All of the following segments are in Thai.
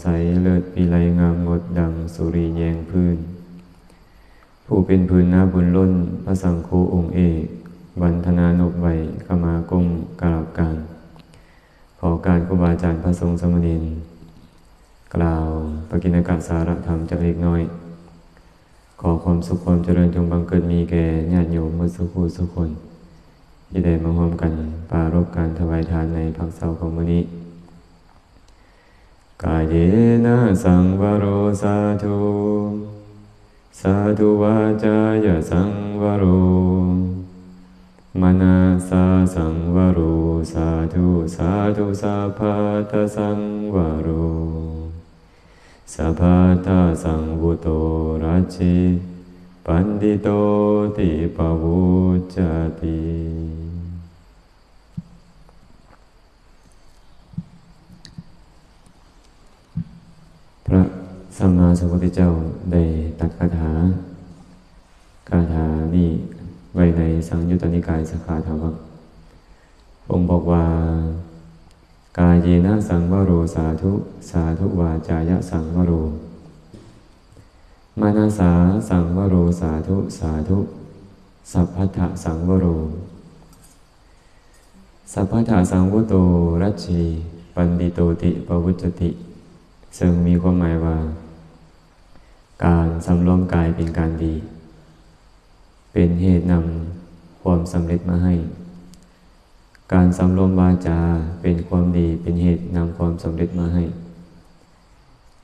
ใสเลิศปีไลงามงดดังสุรีแยงพื้น ผู้เป็นพื้นหน้าบุญล้นพระสังโฆองค์เอกบันธนานกไวขมาก้มกราบการ ขอการครูบาอาจารย์พระทรงสมณีนกล่าวปกิณกะสารธรรมจากเล็กน้อย ขอความสุขความเจริญจงบังเกิดมีแก่ญาติโยมมื่อสุขูสุขคน ที่ได้มาร่วมกันปรารบการถวายทานในพักเสาร์ของมื้อนี้ กายเยนะสังวโรสาธุสาธุวาจายะสังวโรมนาสาสังวโรสาธุสาธุสัพพะทะสังวโรสัพพะทะสังวุโตราชิปันดิโตติปวุจจติ พระสัมมาสัมพุทธเจ้าได้ตัดคาถาคาถานี้ไว้ในสังยุตตนิกายสขาธรรมองค์บอกว่า กายเยนะสังวโรสาธุสาธุวาจายะสังวโร มานาสาสังวโรสาธุสาธุ สัพพัทะสังวโร สัพพัทะสังวุโตรัชีปันดิโตติปวุจจติ ซึ่งมีความหมายว่า การสำรวมกายเป็นการดี เป็นเหตุนำความสำเร็จมาให้ การสำรวมวาจาเป็นความดี เป็นเหตุนำความสำเร็จมาให้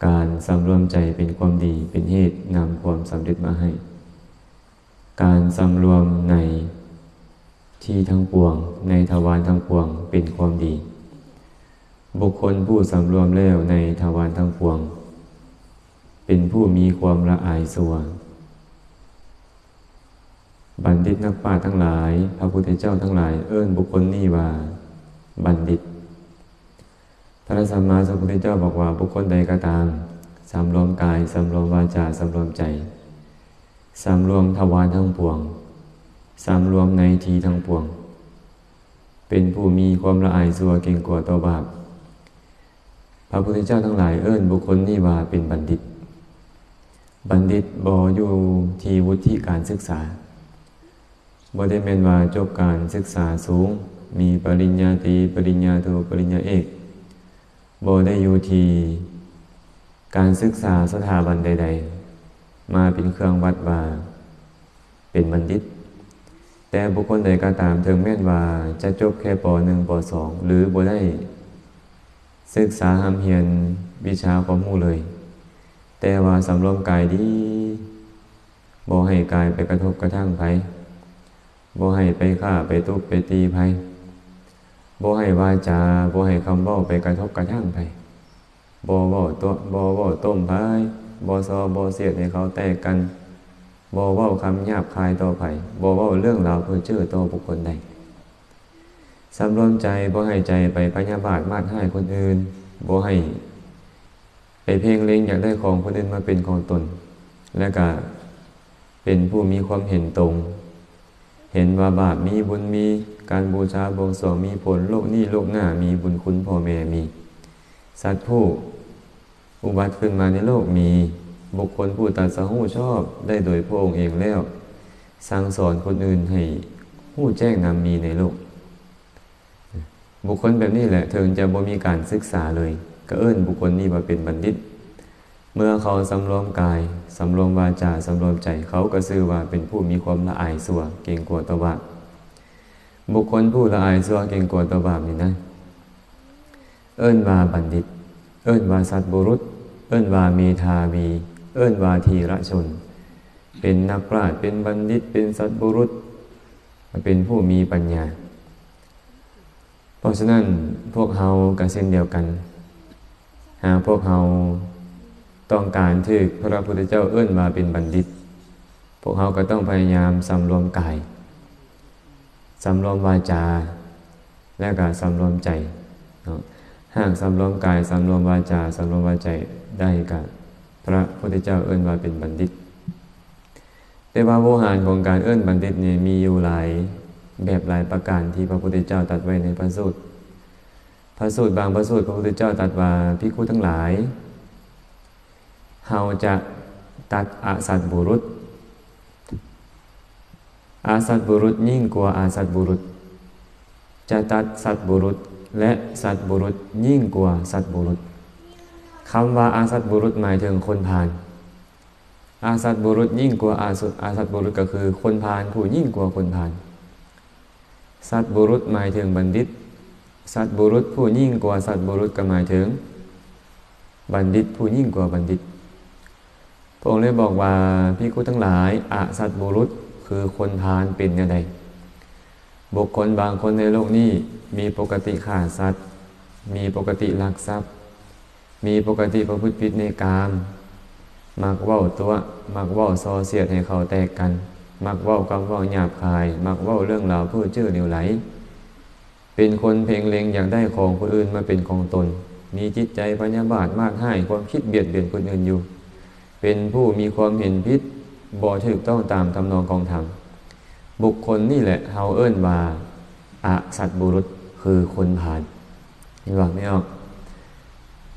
การสำรวมใจเป็นความดี เป็นเหตุนำความสำเร็จมาให้ การสำรวมในที่ทั้งปวงในทวารทั้งปวงเป็นความดี บุคคลผู้สำรวมแล้วในทวารทั้งปวง เป็นผู้มีความละอายสัวบัณฑิตนักปราชญ์ทั้งหลาย พระพุทธเจ้าทั้งหลายเอิ้นบุคคลนี้ว่า บัณฑิตพระสัมมาสัมพุทธเจ้าบอกว่าบุคคลใดก็ตามสำรวมกายสำรวมวาจาสำรวมใจสำรวมทวารทั้งปวงสำรวมในทีทั้งปวง เป็นผู้มีความละอายสัวเก่งกว่าต่อบาป ระพุทธเจ้าทั้งหลายเอิ้นบุคคลนี้ว่าเป็นบัณฑิต บัณฑิตบอยู่ที่วุฒิการศึกษาบได้แม่นว่าจบการศึกษาสูง มีปริญญาตรีปริญญาโทปริญญาเอกบได้อยู่ที่การศึกษาสถาบันใด ๆ มาเป็นเครื่องวัดว่าเป็นบัณฑิต แต่บุคคลใดก็ตามถึงแม้นว่าจะจบแค่ป .1 ป .2 หรือบ่ได้ ศึกษาหำเฮียนวิชาความรู้เลย แต่ว่าสำรวมกายดีบ่ให้กายไปกระทบกระทั่งไผบ่ให้ไปฆ่าไปทุบไปตีไผบ่ให้วาจาบ่ให้คำเว้าไปกระทบกระทั่งไผบ่เว้าตัวบ่ว้าต้มไผบ่ซอบ่เสียดให้เขาแตกกันบ่เว้าคำหยาบคายต่อไผบ่เว้าเรื่องราวเพื่อเชื่อต่อบุคคลใด สำรวมใจบ่ให้ใจไปพยาบาทมาดให้คนอื่นบ่ให้ ไปเพ่งเล็งอยากได้ของคนอื่นมาเป็นของตน และก็เป็นผู้มีความเห็นตรง เห็นว่าบาปมีบุญมีการบูชาบวงสรวงมีผลโลกนี้โลกหน้ามีบุญคุณพ่อแม่มี สัตว์ผู้ อุบัติขึ้นมาในโลกมี บุคคลผู้ตัดสหูชอบได้โดยพระองค์เองแล้ว สั่งสอนคนอื่นให้หู้แจ้งนำมีในโลก บุคคลแบบนี้แหละถึงจะบ่มีการศึกษาเลย ก็เอิ้นบุคคลนี้ว่าเป็นบัณฑิต เมื่อเขาสำรวมกายสำรวมวาจาสำรวมใจเขาก็ซื่อว่าเป็นผู้มีความละอายสัวเก่งกว่าตบาปบุคคลผู้ละอายสัวเก่งกว่าตบาปนี่นะ เอิ้นว่าบัณฑิต เอิ้นว่าสัตบุรุษ เอิ้นว่าเมธาวี เอิ้นว่าทีระชน เป็นนักปราชญ์เป็นบัณฑิตเป็นสัตบุรุษ เป็นผู้มีปัญญา ราะฉะนั้นพวกเฮาก็เช่นเดียวกัน หากพวกเฮาต้องการที่พระพุทธเจ้าเอื้นมาเป็นบัณฑิต พวกเฮาก็ต้องพยายามสำรวมกายสำรวมวาจา และก็สำรวมใจเนาะหากสำรวมกายสำรวมวาจาสำรวมวาใจได้กับพระพุทธเจ้าเอิ้นวาเป็นบัณฑิต แต่ว่าโวหารของการเอิ้นบัณฑิตนี่มีอยู่หลาย แบบหลายประการที่พระพุทธเจ้าตรัสไว้ในพระสูตร พระสูตรบางพระสูตรพระพุทธเจ้าตรัสว่าภิกขุทั้งหลาย เฮาจะตัดอาสัตบุรุษ อาสัตบุรุษยิ่งกว่าอาสัตบุรุษ จะตัดสัตบุรุษและสัตบุรุษยิ่งกว่าสัตบุรุษคำว่าอาสัตบุรุษหมายถึงคนพาลอาสัตบุรุษยิ่งกว่าอาสุอาสัตบุรุษก็คือคนพาลผู้ยิ่งกว่าคนพาล สัตบุรุษหมายถึงบัณฑิต สัตบุรุษผู้ยิ่งกว่าสัตบุรุษก็หมายถึง บัณฑิตผู้ยิ่งกว่าบัณฑิตพระองค์เลยบอกว่าพี่คุทั้งหลายอาสัตบุรุษคือคนพาลเป็นอย่างไรบุคคลบางคนในโลกนี้มีปกติฆ่าสัตว์ มีปกติลักทรัพย์ มีปกติประพฤติผิดในกามมักว้าตัวมักว้าซอเสียดให้เขาแตกกัน มักเว้าคำเว้าหยาบคาย มักเว้าเรื่องราวเพื่อเชื่อเหลวไหล เป็นคนเพ่งเล็งอยากได้ของคนอื่นมาเป็นของตน มีจิตใจพยาบาทมากให้ความคิดเบียดเบียนคนอื่นอยู่ เป็นผู้มีความเห็นพิษบ่ถูกต้องตามทำนองของธรรมบุคคลนี่แหละเฮาเอิ้นว่าอะสัตบุรุษคือคนผ่านเห็นว่าไม่ออก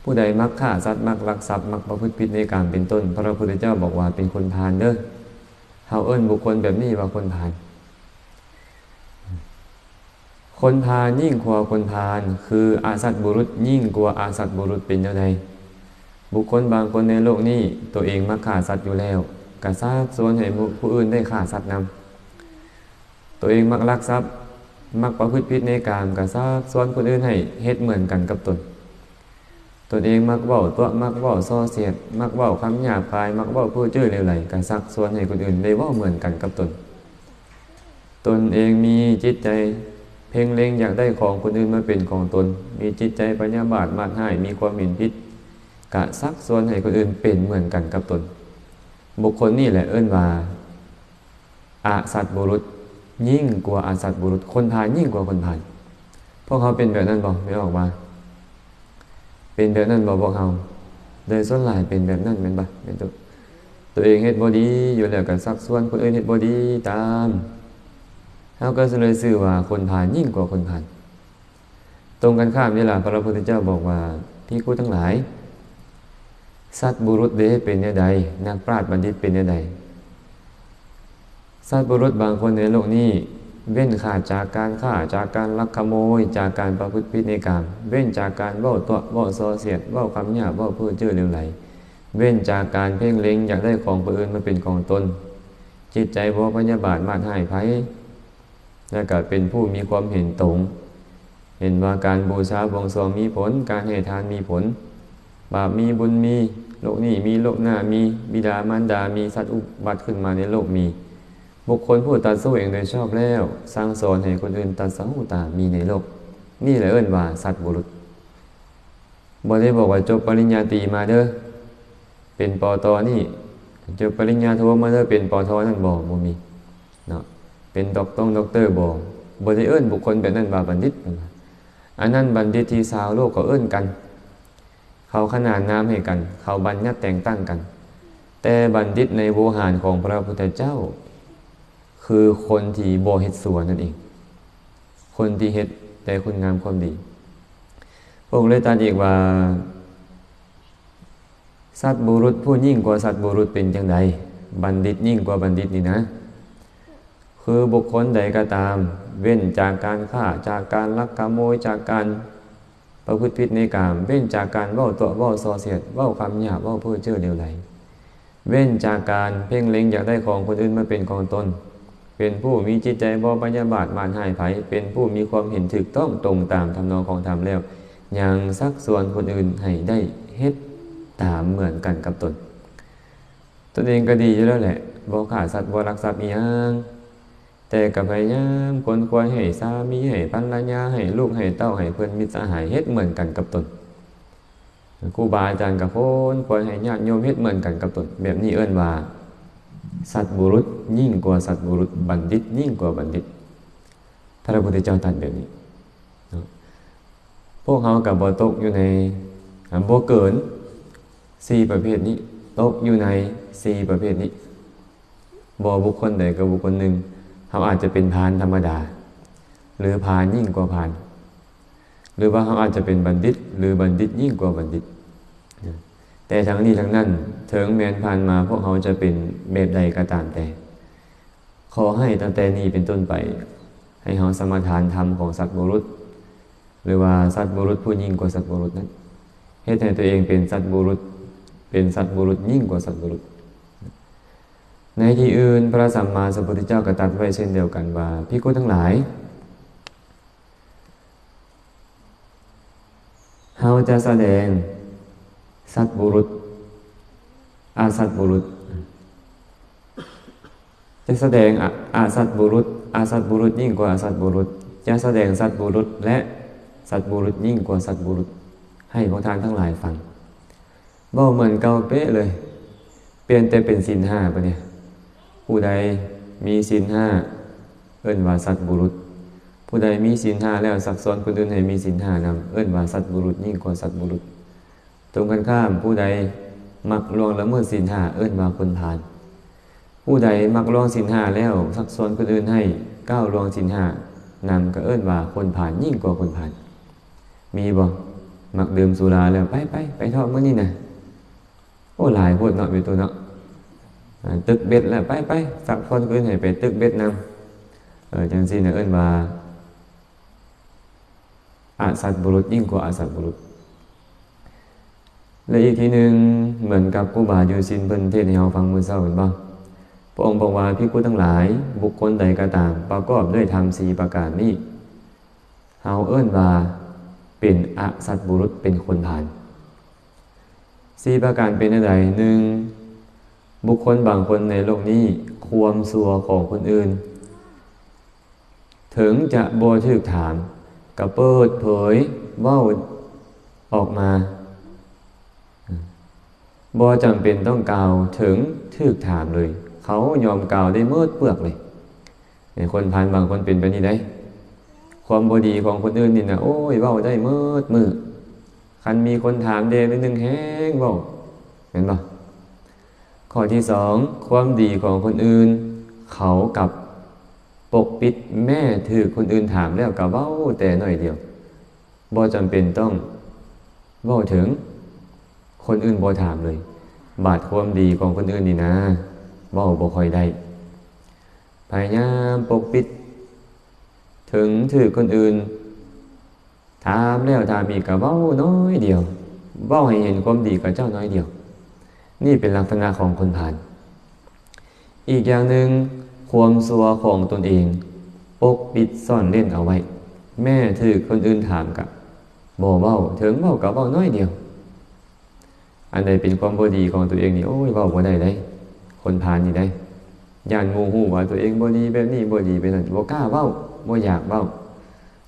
ผู้ใดมักฆ่าสัตว์มักลักทรัพย์มักประพฤติผิดในการเป็นต้น พระพุทธเจ้าบอกว่าเป็นคนผ่านเด้อ เฮาเอิ้นบุคคลแบบนี้ว่าคนผ่านคนพาลยิ่งกว่าคนพาลคืออาสัตบุรุษ ยิ่งกว่าอาสัตบุรุษเป็นยังไงบุคคลบางคนในโลกนี้ตัวเองมักฆ่าสัตว์อยู่แล้วกระซากส่วนให้ผู้อื่นได้ฆ่าสัตว์นำตัวเองมักลักทรัพย์มักประพฤติผิดในกามกระซากส่วนคนอื่นให้เฮ็ดเหมือนกันกับตน ตนเองมักเว้าตัวมักเว้าซ้อเสียด มักเว้าคำหยาบคาย มักเว้าผู้เจ้อเลวไหลกระซักส่วนให้คนอื่นได้เว้าเหมือนกันกับตน ตนเองมีจิตใจ เพ่งเล็งอยากได้ของคนอื่นมาเป็นของตน มีจิตใจปัญญาบาทมากให้มีความเห็นผิดกะซักส่วนให้คนอื่นเป็นเหมือนกันกับตน บุคคลนี่แหละเอิ้นว่าอาสัตบุรุษ ยิ่งกว่าอาสัตบุรุษ คนพาลยิ่งกว่าคนพาลพวกเขาเป็นแบบนั้นบอกไม่ออกมา เป็นแบบนั้นบอกพวกเขาโดยส่วนหลายเป็นแบบนั้นเป็นปะเป็นตัวตัวเองเฮ็ดบอดีอยู่แล้วกันซักส่วนคนอื่นเฮ็ดบอดีตามเขาก็เลยสื่อว่าคนผ่านยิ่งกว่าคนผ่าน ตรงกันข้ามนี่แหละพระพุทธเจ้าบอกว่าพี่กูทั้งหลาย สัตบุรุษเดเป็นยังไงนักปราชญ์บัณฑิตเป็นยังไงสัตบุรุษบางคนในโลกนี้ เว้นขาดจากการฆ่าจากการลักขโมย จากการประพฤติผิดในกรรมเว้นจากการเว้าตัวเว้าโซเสียดเว้าคำหยาบเว้าเพื่อเจือเร็วไหล เว้นจากการเพ่งเล็งอยากได้ของผู้อื่นมาเป็นของตน จิตใจบ่พยาบาทมาให้ไผและก็เป็นผู้มีความเห็นตรง เห็นว่าการบูชาบวงสรวงมีผล การให้ทานมีผล บาปมีบุญมี โลกนี้มีโลกหน้ามีบิดามารดามีสัตว์อุบัติขึ้นมาในโลกมี บุคคลผู้ตัดสู้เองโดยชอบแล้ว สร้างสอนให้คนอื่นตัดสู้ตามีในโลก นี่แหละเอิ้นว่า สัตว์บุรุษบ่ได้บอกว่าจบปริญญาตรีมาเด้อเป็นปอตอนี่จบปริญญาโทมาเด้อเป็นปอทอนั่นบอกบ่มีเนาะเป็นดอกต้องด็อกเตอร์บอกบ่ได้เอิ้นบุคคลแบบนั้นว่าบัณฑิตอันนั้นบัณฑิตที่สาวโลกก็เอิ้นกัน เขาขนานนามให้กัน เขาบัญญัติแต่งตั้งกัน แต่บัณฑิตในโวหารของพระพุทธเจ้า คือคนที่โบเฮ็ดสัวนั่นเอง คนที่เฮ็ดแต่คุณงามความดีพระองค์เลยตรัสอีกว่า สัตว์บุรุษผู้ยิ่งกว่าสัตว์บุรุษเป็นจังไดบัณฑิตยิ่งกว่าบัณฑิตนี่นะ คือบุคคลใดก็ตาม เว้นจากการฆ่าจากการลักขโมยจากการประพฤติผิดในกาม เว้นจากการเว้าตัวเว้าซอเสียดเว้าคำหยาบเว้าเพื่อเชื่อเดียวไหลเว้นจากการเพ่งเล็งอยากได้ของคนอื่นมาเป็นของตน เป็นผู้มีจิตใจบ่ปัญญาบาทมานหายไผเป็นผู้มีความเห็นถูกต้องตรงตามทำนองของธรรมแล้วยังสักส่วนคนอื่นให้ได้เฮ็ดตามเหมือนกันกับตน ตนเองก็ดีอยู่แล้วแหละบ่ขาดสัตว์บ่รักทรัพย์อีหยังแต่กับพยายามคนควรให้สามีให้ภรรยาให้ลูกให้เต้าให้เพื่อนมิตรสหายเฮ็ดเหมือนกันกับตนครูบาอาจารย์กับคนควรให้ญาติโยมเฮ็ดเหมือนกันกับตนแบบนี้เอิ้นว่า สัตว์บุรุษยิ่งกว่าสัตว์บุรุษบัณฑิต ยิ่งกว่าบัณฑิต พระพุทธเจ้าตรัสแบบนี้พวกเขากับบอตกอยู่ในบวเกินสี่ประเภทนี้ ตกอยู่ในสี่ประเภทนี้บอบุคคลใดกับบุคคลหนึ่งเขาอาจจะเป็นพานธรรมดา หรือพานยิ่งกว่าพาน หรือว่าเขาอาจจะเป็นบัณฑิต หรือบัณฑิตยิ่งกว่าบัณฑิต แต่ทั้งนี้ทั้งนั้นเถิงแมนพานมาพวกเขาจะเป็นแบบใดก็ตามแต่ ขอให้ตั้งแต่นี้เป็นต้นไป ให้เขาสมาทานธรรมของสัตว์บุรุษ หรือว่าสัตว์บุรุษผู้ยิ่งกว่าสัตว์บุรุษนั้นให้ให้ตัวเองเป็นสัตว์บุรุษ เป็นสัตว์บุรุษยิ่งกว่าสัตว์บุรุษ ในที่อื่นพระสัมมาสัมพุทธเจ้าก็ตรัสไว้เช่นเดียวกันว่าพิกุทั้งหลายเฮาจะแสดง สัตบุรุษ อาสัตบุรุษ จะแสดงอาสัตบุรุษ อาสัตบุรุษยิ่งกว่าอาสัตบุรุษ จะแสดงสัตบุรุษ และสัตบุรุษยิ่งกว่าสัตบุรุษ ให้พวกทานทั้งหลายฟังบ่เหมือนเก่าเป๊ะเลย เปลี่ยนแต่เป็นสินห้าปะเนี่ยผู้ใดมีศีลห้าเอิ้นว่าสัตบุรุษ ผู้ใดมีศีลห้าแล้วสักซ้อนคนอื่นให้มีศีลห้านำเอิ้นว่าสัตบุรุษยิ่งกว่าสัตบุรุษ รงกันข้ามผู้ใดมักลวงละเมิดศีลห้าเอิ้นว่าคนผ่าน ผู้ใดมักลวงศีลห้าแล้วสักซ้อนคนอื่นให้ก้าวลวงศีลห้านำก็เอิ้นว่าคนผ่านยิ่งกว่าคนผ่าน มีบ่มักดื่มสุราแล้วไปไปไปทอดเมื่อนี้นะโอ้หลายพูดเนาะเป็นตัวเนาะตึกเบ็ดแล้วไปไปสักคนอื่นให้ไปตึกเบ็ดนำเออจังซี่นะเอิ้นว่าอาสัตบุรุษยิ่งกว่าอาสัตบุรุษ และอีกทีหนึ่งเหมือนกับกูบาโยซินเพิ่นเทศให้เราฟังเมื่อเศร้าเห็นบ่พระองค์บอกว่าพิกุทั้งหลาย บุคคลใดก็ตามประกอบด้วยธรรมสี่ประการนี้เฮาเอิ้นว่าเป็นอสัตบุรุษเป็นคนผ่านสี่ประการเป็นอะไรหนึ่งบุคคลบางคนในโลกนี้ความสัวของคนอื่น ถึงจะโบถึกถามกับเปิดเผยว่าออกมา บอจำเป็นต้องกล่าวถึงถึกถามเลย เขายอมกล่าวได้เมื่อเปลือกเลยคนพานบางคนเป็นไปนี่ได้ ความบดีของคนอื่นนี่นะโอ้ยเว้าได้เมื่อมือคันมีคนถามเดนิดนึงแห้งเว้าเห็นปะข้อที่สองความดีของคนอื่น เขากับปกปิดแม่ถือคนอื่นถามแล้วกับเว้าแต่หน่อยเดียวบ่จำเป็นต้องเว้าถึง คนอื่นบ่ถามเลย บาดความดีของคนอื่นนี่นะเว้าบ่ค่อยได้พยายามปกปิด ถึงถือคนอื่น ถามแล้วถามอีกกับเว้าน้อยเดียวเว้าให้เห็นความดีกับเจ้าน้อยเดียว นี่เป็นลักษณะของคนผ่าน อีกอย่างหนึ่งความสัวของตนเอง ปกปิดซ่อนเล่นเอาไว้ แม่ถือคนอื่นถามกับบ่เบ้าถึงเบ้ากับเบ้าน้อยเดียว อันใดเป็นความบ่ดีของตัวเองนี่โอ้ยเบ้าบ่ได้ได้คนผ่านนี่ได้ย่านมูหูว่าตัวเองบ่ดีแบบนี้บ่ดีเป็นนั่นบ่กล้าเบ้าบ่อยากเบ้า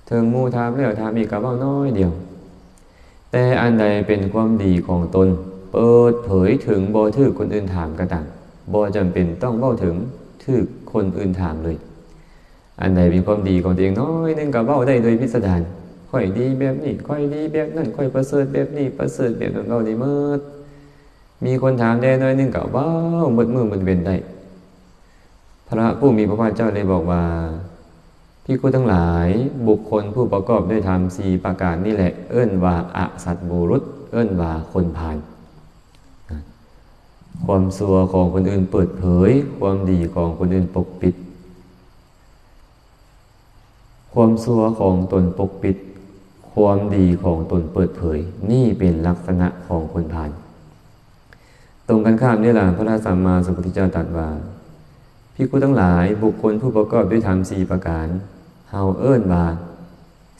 เถิงมูทามแล้วทามอีกกับเบ้าน้อยเดียว แต่อันใดเป็นความดีของตน เปิดเผยถึงบ่ถือคนอื่นถามก็ตามบ่จำเป็นต้องเบ้าถึงถือคนอื่นถามเลย อันใดเป็นความดีของตัวเองน้อยนึงก็เบ้าได้โดยพิสดาร ค่อยดีแบบนี้ค่อยดีแบบนั้นค่อยประเสริฐแบบนี้ประเสริฐแบบนั้นเบ้าดีเมื่อมีคนถามได้น้อยนึงก็เบ้าหมดมือมันเว้นได้ พระผู้มีพระภาคเจ้าเลยบอกว่าพี่คูทั้งหลายบุคคลผู้ประกอบด้วยธรรมสี่ประการนี่แหละ เอิ้นว่าอสัตบุรุษ เอิ้นว่าคนผ่าน ความสัวของคนอื่นเปิดเผย ความดีของคนอื่นปกปิด ความสัวของตนปกปิด ความดีของตนเปิดเผย นี่เป็นลักษณะของคนผ่านตรงกันข้ามนี่แหละพระราสัมมาสัมพุทธเจ้าตรัสว่าพิคุทั้งหลายบุคคลผู้ประกอบด้วยธรรมสี่ประการเฮาเอิ้นว่า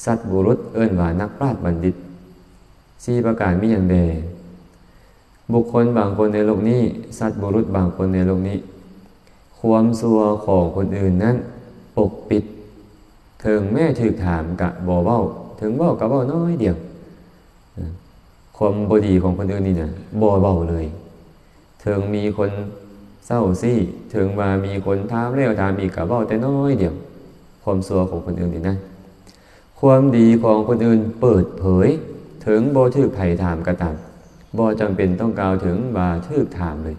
สัตบุรุษเอิ้นว่านักปราชญ์บัณฑิตสี่ประการมีอย่างใดบุคคลบางคนในโลกนี้ สัตบุรุษบางคนในโลกนี้ ความสัวของคนอื่นนั้น ปกปิดเถึงแม่ถือถามกะบอเบ้า ถึงเบากับเบาน้อยเดียวความบดีของคนอื่นนี่นะบอเบาเลยถึงมีคนเศร้าซี่ถึงว่ามีคนถามแล้วถามอีกกับเบาแต่น้อยเดียว ความสัวของคนอื่นนี่นะ ความดีของคนอื่นเปิดเผย ถึงโบทึกไผ่ถามกระตังบ่จำเป็นต้องกล่าวถึงบาทึกถามเลย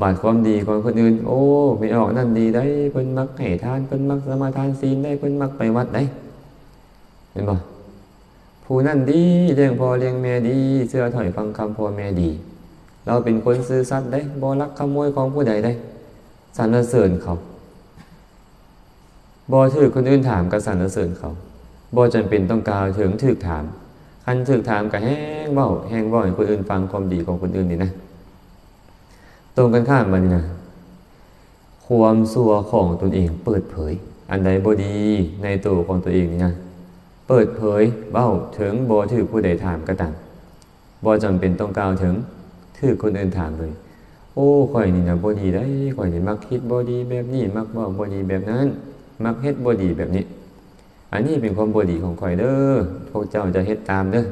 บาดความดีของคนอื่น โอ้ไม่ออกนั่นดีได้เพิ่นมักให้ทานเพิ่นมักสมาทานศีลได้เพิ่นมักไปวัดได้ เห็นบ่ผู้นั่นดีเลี้ยงพ่อเลี้ยงแม่ดี เสื้อถอยฟังคำพ่อแม่ดี เราเป็นคนซื่อสัตย์ได้บ่ลักขโมยของผู้ใดได้สรรเสริญเขาบ่ถือคนอื่นถามก็สรรเสริญเขาบ่จำเป็นต้องกล่าวถึงถือถามคันถือถามก็แห้งเบ้าแห้งเบ้าให้คนอื่นฟังความดีของคนอื่นนี่นะ ตรงกันข้ามมันนะความสัวของตนเองเปิดเผย อันใดบ่ดีในตัวของตัวเองนี่นะ เปิดเผยเบ้าถึงบอถือผู้ใดถามก็ตามบอจำเป็นต้องกล่าวถึงถือคนอื่นถามเลย โอ้ข่อยนี่นะบดีได้ข่อยนี่มักคิดบดีแบบนี้ มักบอกบดีแบบนั้น มักเฮ็ดบดีแบบนี้ อันนี้เป็นความบดีของข่อยเด้อพวกเจ้าจะเฮ็ดตามเด้อ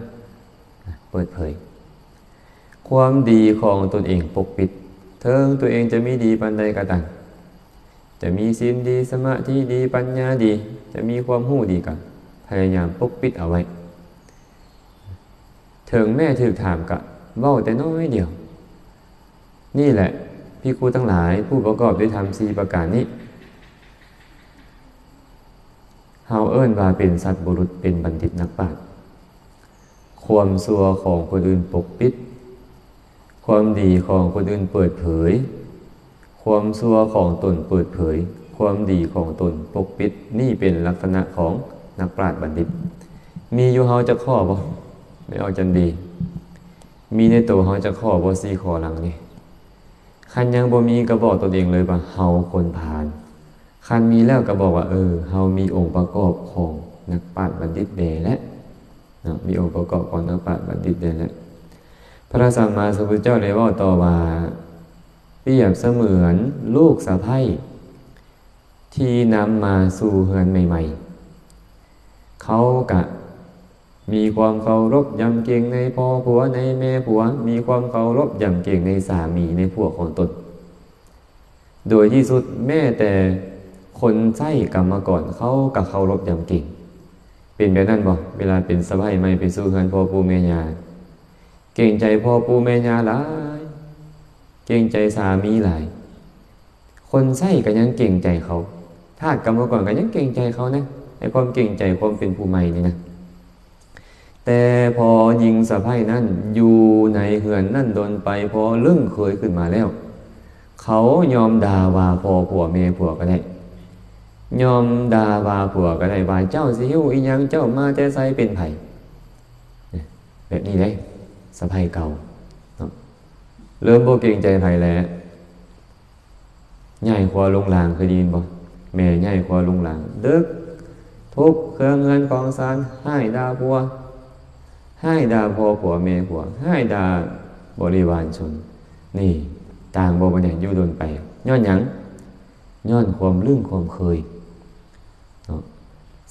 เปิดเผย ความดีของตนเองปกปิด เทิงตัวเองจะมีดีปันใดก็ตามจะมีศีลดีสมาธิดีปัญญาดี จะมีความหู้ดีกัน พยายามปกปิดเอาไว้ ถึงแม่ถือถามกะเบ้าแต่น้อยเดียว นี่แหละพี่ครูทั้งหลายผู้ประกอบด้วยธรรมสีประการนี้เฮาเอิ้นว่าเป็นสัตว์บุรุษเป็นบัณฑิตนักปราชญ์ความซัวของคนอื่นปกปิด ความดีของคนอื่นเปิดเผย ความซัวของตนเปิดเผย ความดีของตนปกปิดนี่เป็นลักษณะของ นักปราชญ์บัณฑิต มีอยู่เฮาจะข้อบ่ไม่เอาจันดี มีในตัวเฮาจะข้อบ่ซีข้อหลังนี่คันยังบ่มีก็บอกตัวเองเลยว่าเฮาคนผ่าน คันมีแล้วก็บอกว่า เออเฮามีองค์ประกอบของนักปราชญ์บัณฑิตเดและมีองค์ประกอบของนักปราชญ์บัณฑิตเดและพระสัมมาสัมพุทธเจ้าเลยว่าต่อว่าเปรียบเสมือนลูกสะพ้ยที่นำมาสู่เฮือนใหม่ ๆ เขากะ มีความเคารพยำเก่งในพ่อผัวในแม่ผัว มีความเคารพยำเก่งในสามีในพวกของตน โดยที่สุดแม่แต่คนใช้กรรมก่อนเขากับเคารพยำเก่งเป็นแบบนั้นบ่เวลาเป็นสะพ้ยไม่ไปสู่เฮือนพ่อปู่แม่ยาเก่งใจพ่อปู่แม่ยาหลายเก่งใจสามีหลาย คนใส่ก็ยังเก่งใจเขาทากรรมก่อนก็ยังเก่งใจเขานะ ไอ้ความเก่งใจความเป็นผู้ใหม่นี่นะแต่พอยิงสะพ้ายนั่นอยู่ในเหือนนั่นโดนไปพอเรื่องเคยขึ้นมาแล้ว เขายอมด่าว่าพอผัวเมผัวก็ได้ ยอมด่าว่าผัวก็ได้ว่าเจ้าสิหิวอีหยังเจ้ามาแต่ใส่เป็นไผ่แบบนี้ได้สะพ้ายเก่าเริ่มโบเก่งใจไผ่แล้วใหญ่ควาลงหลางเคยดีนบ่แม่ใหญ่ควาลงหลางเดึก ทุบเครื่องเงินกองสารให้ดาพัวให้ดาพ่อผัวแม่ผัวให้ดาบริวารชน นี่ ต่างบ่บัญญัติยู่ดนไป ย้อนหยังย้อนความลื่นความเคย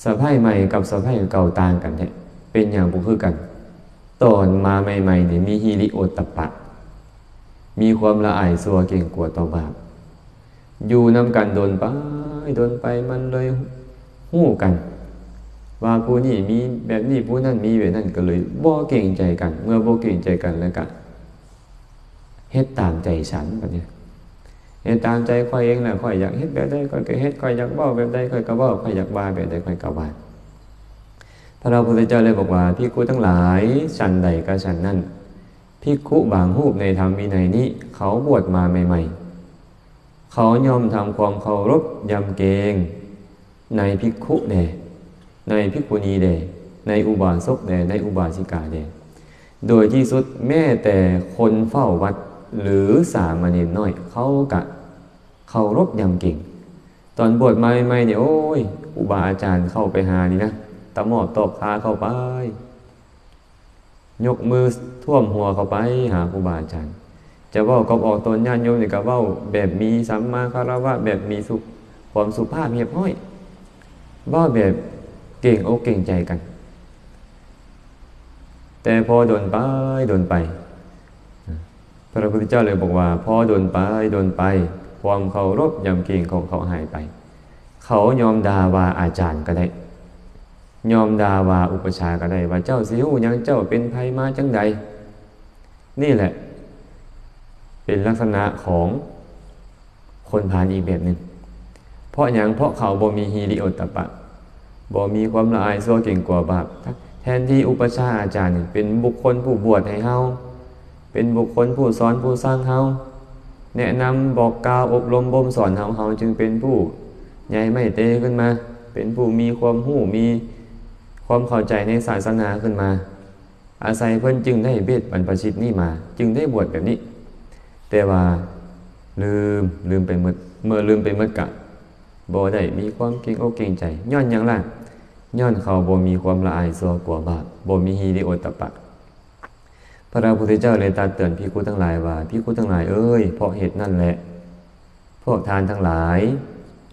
สะพายใหม่กับสะพายเก่าต่างกันแท้เป็นอย่างบุคือกัน ตอนมาใหม่ๆเนี่ยมีฮิริโอตปะ มีความละอายสัวเก่งกว่าต่อบาปอยู่นำกันโดนไปโดนไปมันเลย หู้กัน ว่าผู้นี้มีแบบนี้ผู้นั้นมีแบบนั้นก็เลยบ่เก่งใจกัน เมื่อบ่เก่งใจกันแล้วก็เฮ็ดตามใจฉันแบบนี้เฮ็ดตามใจค่อยเองแหละค่อยอยากเฮ็ดแบบใดค่อยก็เฮ็ดค่อยอยากเว้าแบบใดค่อยก็เว้าค่อยอยากว่าแบบใดค่อยก็ว่าพระพุทธเจ้าเลยบอกว่าพิกุทั้งหลายฉันใดก็ฉันนั่นพิกุบางรูปในธรรมวินัยนี้ เขาบวชมาใหม่ ๆ เขายอมทำความเคารพยำเกง ในพิกุเดในพิกุณีเดในอุบาสกเดในอุบาสิกาเดโดยที่สุดแม่แต่คนเฝ้าวัดหรือสามเณรน้อยเขากะเคารพยำเก่ง ตอนบวชใหม่ๆเนี่ยโอ้ย อุบาอาจารย์เข้าไปหานี่นะตะหมอบตอบขาเข้าไป ยกมือท่วมหัวเข้าไปหาครูบาอาจารย์ จะว่ากับออกตนญาติโยมนี่ก็ว่าแบบมีสัมมาคารวะแบบมีสุขความสุภาพเรียบร้อย ว่าแบบเก่งอกเก่งใจกัน แต่พอโดนไปโดนไป พระพุทธเจ้าเลยบอกว่า พอโดนไปโดนไป ความเคารพยำเก่งของเขาหายไป เขายอมด่าว่าอาจารย์ก็ได้ ยอมด่าว่าอุปชาก็ได้ ว่าเจ้าสิหูยังเจ้าเป็นภัยมาจังใด นี่แหละ เป็นลักษณะของคนผ่านอีกแบบหนึ่ง เพราะอย่างเพราะเขาบ่มีฮีริโอตปะบ่มีความละอายซัวเก่งกว่าบาปแทนที่อุปชาอาจารย์เป็นบุคคลผู้บวชให้เฮาเป็นบุคคลผู้สอนผู้สร้างเฮาแนะนำบอกกล่าวอบรมบ่มสอนเฮาเฮาจึงเป็นผู้ใหญ่ไม่เตขึ้นมา เป็นผู้มีความหู้มีความเข้าใจในศาสนาขึ้นมา อาศัยเพิ่นจึงได้เบ็ดบรรพชิตนี่มา จึงได้บวชแบบนี้ แต่ว่าลืมลืมไปหมดเมื่อลืมไปหมดกะ บ่ได้มีความเก่งอกเก่งใจ ย้อนอย่างล่ะย้อนเขาบ่มีความละอายซัวกลัวบาปบ่มีฮีริโอตปะ พระพุทธเจ้าเลยตรัสเตือนพิคุทั้งหลายว่าพิคุทั้งหลายเอ้ยเพราะเหตุนั่นแหละ พวกทานทั้งหลาย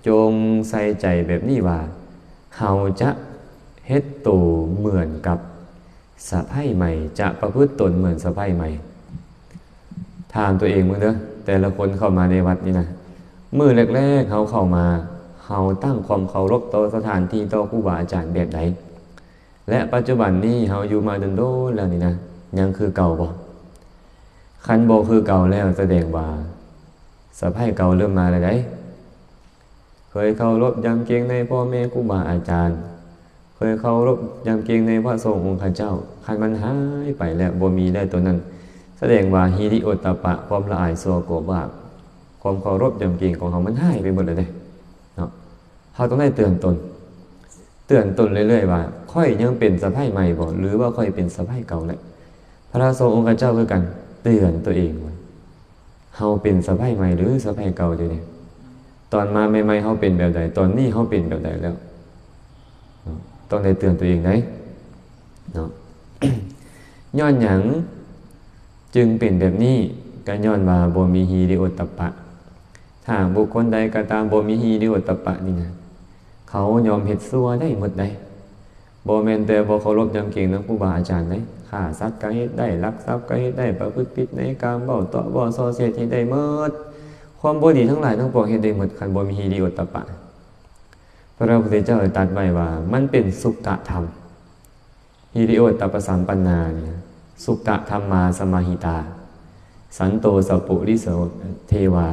จงใส่ใจแบบนี้ว่าเฮาจะเฮ็ดตูเหมือนกับสะพ้ายใหม่ จะประพฤติตนเหมือนสะพ้ายใหม่ถามตัวเองมึงเด้อแต่ละคนเข้ามาในวัดนี่นะมือแรกๆเขาเข้ามา เขาตั้งความเคารพต่อสถานที่ต่อครูบาอาจารย์แบบไหนและปัจจุบันนี้เขาอยู่มาดนโดแล้วนี่นะยังคือเก่าบ่คันโบคือเก่าแล้วแสดงว่าสะพ้ายเก่าเริ่มมาแล้วได้เคยเคารพยำเกียงในพ่อแม่ครูบาอาจารย์ เคยเคารพยำเกียงในพระสงฆ์องค์ข้าเจ้าคันมันหายไปแล้วบ่มีได้ตัวนั้น แสดงว่าฮีริโอตปะความละอายโซโกบาความเคารพยำเกียงของเขามันหายไปหมดเลยเด้ เขาต้องได้เตือนตน เตือนตนเรื่อยๆว่า ค่อยยังเป็นสะพ้ายใหม่บ่หรือว่าค่อยเป็นสะพ้ายเก่าแหละพระสงฆ์องค์เจ้าคือกัน เตือนตัวเองว่าเฮาเป็นสะพ้ายใหม่หรือสะพ้ายเก่าเดี๋ยวนี้ตอนมาใหม่ๆเฮาเป็นแบบใดตอนนี้เฮาเป็นแบบใดแล้ว ต้องได้เตือนตัวเองได้เนาะย้อนหยังจึงเป็นแบบนี้ก็ย้อนว่าบ่มีฮีริโอตตปะ ถ้าบุคคลใดก็ตามบ่มีฮีริโอตตปะนี่นะ เขายอมเฮ็ดซัวได้หมดได้บ่แมนแต่บ่เคารพยำเก่งนักผู้บาอาจารย์ได้ฆ่าสัตว์ก็เฮ็ดได้ลักทรัพย์ก็เฮ็ดได้ประพฤติผิดในกามเว้าต่อบ่ส่อเสียดเฮ็ดได้หมดความบ่ดีทั้งหลายทั้งปวงเฮ็ดได้หมดคันบ่มีฮีริโอตตปะ พระพุทธเจ้าตรัสไว้ว่า มันเป็นสุกะธรรมฮิริโอตตปะสัมปันนาเนี่ยสุกะธรรมมาสมาหิตา สันโตสัปุริโสเทวา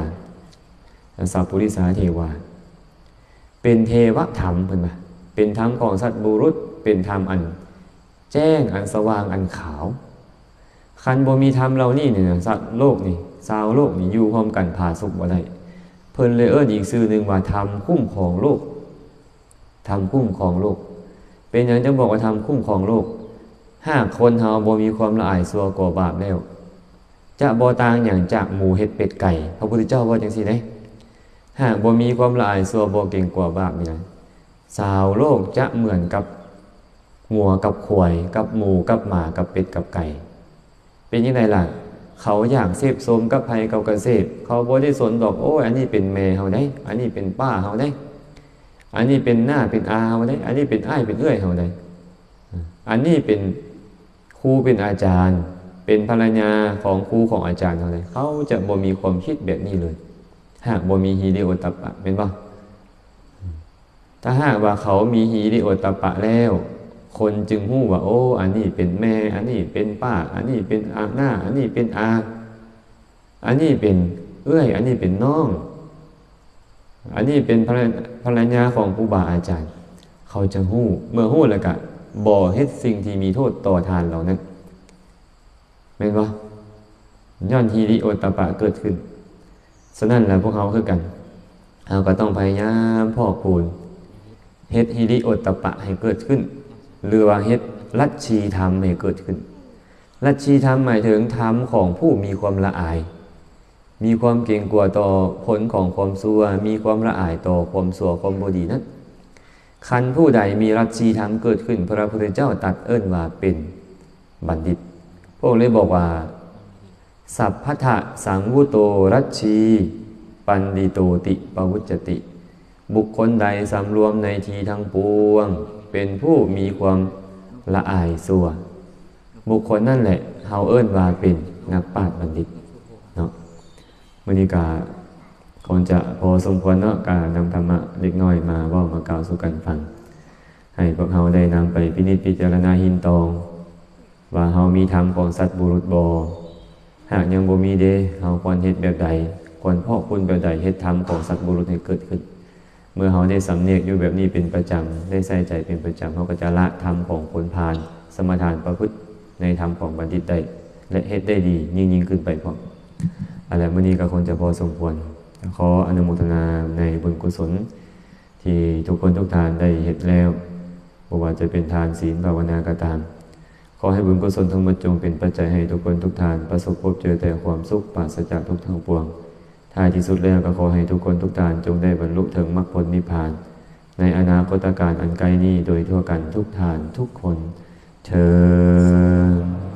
สัปุริสาเทวา เป็นเทวธรรมเพิ่นว่าเป็นธรรมของสัตว์บุรุษ เป็นธรรมอัน แจ้งอันสว่างอันขาว คันบ่มีธรรมเรานี่เนี่ยสัตว์โลกนี่สาวโลกนี่อยู่พร้อมกันผาสุกบ่ได้เพิ่นเลยเอิ้นอีกชื่อหนึ่งว่าธรรมคุ้มของโลกทำคุ้มของโลก เป็นอย่างจะบอกว่าทำคุ้มของโลกหากคนเฮาบ่มีความละอายซัวก่อบาปแล้ว จะบ่ต่างอย่างจากหมูเห็ดเป็ดไก่ พระพุทธเจ้าว่าจังซี่ได้ หากบ่มีความละอายซัวบ่เก่งกว่าบาปนี่นะสาวโลกจะเหมือนกับงัวกับขวายกับหมูกับหมากับเป็ดกับไก่ เป็นยังไงล่ะ เขาอยากเสพสมกับภัยกับกระเสพเขาบ่ได้สนดอกโอ้ยอันนี้เป็นแม่เฮาได้ อันนี้เป็นป้าเฮาได้ อันนี้เป็นหน้าเป็นอาเฮาได้ อันนี้เป็นอ้ายเป็นเอื้อยเฮาได้อันนี้เป็นครูเป็นอาจารย์ เป็นภรรยาของครูของอาจารย์เฮาได้เขาจะบ่มีความคิดแบบนี้เลย หากบ่มีฮีริโอตปะเป็นบ่ถ้าหากว่าเขามีฮีริโอตปะแล้ว คนจึงหู้ว่า โอ้ อันนี้เป็นแม่ อันนี้เป็นป้า อันนี้เป็นอาหน้า อันนี้เป็นอา อันนี้เป็นเอื้อย อันนี้เป็นน้อง อันนี้เป็นภรรยาของครูบาอาจารย์ เขาจะหู้ เมื่อหู้แล้วก็บ่อเฮ็ดสิ่งที่มีโทษต่อทานเหล่านั้นเป็นว่ย้อนฮีริโอตปะเกิดขึ้น ฉะนั้นแหล้วพวกเขาคือกันเราก็ต้องพยายามพ่อกพูนเฮ็ดฮีริโอตปะให้เกิดขึ้น หรือว่าเฮ็ดลัทธิธรรมให้เกิดขึ้น ลัทธิธรรมหมายถึงธรรมของผู้มีความละอาย มีความเก่งกลัวต่อผลของความซัวมีความละอายต่อความซัวความบดีนั้นคันผู้ใดมีรัชชีธรรมเกิดขึ้น พระพุทธเจ้าตัดเอิ้นว่าเป็นบัณฑิต พวกเลยบอกว่า สัพพทะสังวุโตรัชชี ปันดิโตติปวุจติ บุคคลใดสำรวมในทีทั้งปวง เป็นผู้มีความละอายซัวบุคคลนั่นแหละเฮาเอิ้นว่าเป็นนักปราชญ์บัณฑิตเนาะมณีกาคงจะพอสมควรเนาะการนำธรรมะเล็กน้อยมาว่ามากล่าวสู่กันฟัง ให้พวกเฮาได้นำไปพินิจพิจารณาหินตอง ว่าเฮามีธรรมของสัตว์บุรุษบอ หากยังบ่มีเดเฮาควรเฮ็ดแบบใดควรพ่อคุณแบบใดเฮ็ดธรรมของสัตว์บุรุษให้เกิดขึ้น เมื่อเฮาได้สำเนียกอยู่แบบนี้เป็นประจำได้ใส่ใจเป็นประจำเฮาก็จะละธรรมของคนพาลสมทานประพฤติในธรรมของบัณฑิตได้และเฮ็ดได้ดียิ่งยิ่งขึ้นไปพร้อมอะไรเมื้อนี้ก็คงจะพอสมควร ขออนุโมทนาในบุญกุศล ที่ทุกคนทุกทานได้เฮ็ดแล้วบ่ว่าจะเป็นทานศีลภาวนาก็ตาม ขอให้บุญกุศลทั้งหมดจงเป็นปัจจัยให้ทุกคนทุกทานประสบพบเจอแต่ความสุขปราศจากทุกทางปวงท้ายที่สุดแล้วก็ขอให้ทุกคนทุกทานจงได้บรรลุถึงมรรคผลนิพพาน ในอนาคตการอันไกลนี้โดยทั่วกันทุกทานทุกคนเชิญ